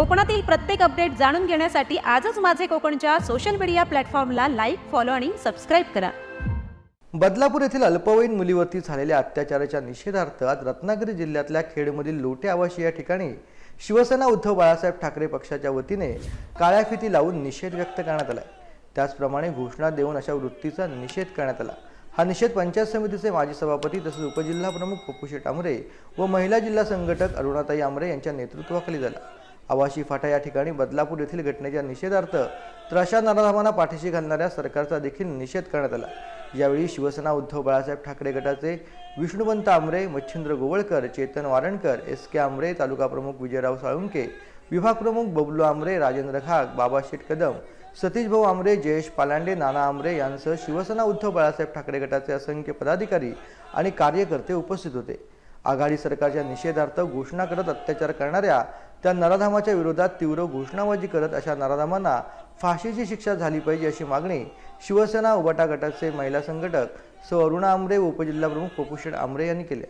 कोकणातील प्रत्येक अपडेट जाणून घेण्यासाठी आजच माझे कोकणच्या सोशल मीडिया प्लॅटफॉर्मला लाईक फॉलो आणि सबस्क्राईब करा. बदलापूर येथील अल्पवयीन मुलीवरती झालेल्या अत्याचाराच्या निषेधार्थ आज रत्नागिरी जिल्ह्यातल्या खेडमधील लोटे आवाशी या ठिकाणी शिवसेना उद्धव बाळासाहेब ठाकरे पक्षाच्या वतीने काळ्या फिती लावून निषेध व्यक्त करण्यात आला त्याचप्रमाणे घोषणा देऊन अशा वृत्तीचा निषेध करण्यात आला. हा निषेध पंचायत समितीचे माजी सभापती तसेच उपजिल्हा प्रमुख पप्पूशेठ आमरे व महिला जिल्हा संघटक अरुणाताई आमरे यांच्या नेतृत्वाखाली झाला. आवाशी फाटा या ठिकाणी बदलापूर येथील घटनेच्या निषेधार्थ त्रशा नराधामांना पाठीशी घालणाऱ्या सरकारचा देखील निषेध करण्यात आला. यावेळी शिवसेना उद्धव बाळासाहेब ठाकरे गटाचे विष्णुपंत आमरे मच्छिंद्र गोवळकर चेतन वारणकर एस के आमरे तालुका प्रमुख विजयराव साळुंके विभाग प्रमुख बबलू आमरे राजेंद्र खाग बाबा शेठ कदम सतीश भाऊ आमरे जयेश पालांडे नाना आमरे यांसह शिवसेना उद्धव बाळासाहेब ठाकरे गटाचे असंख्य पदाधिकारी आणि कार्यकर्ते उपस्थित होते. आघाडी सरकारच्या निषेधार्थ घोषणा करत अत्याचार करणाऱ्या त्या नराधामाच्या विरोधात तीव्र घोषणाबाजी करत अशा नराधामांना फाशीची शिक्षा झाली पाहिजे अशी मागणी शिवसेना उबाटा गटाचे महिला संघटक सौ अरुणा आमरे व उपजिल्हाप्रमुख आमरे यांनी केली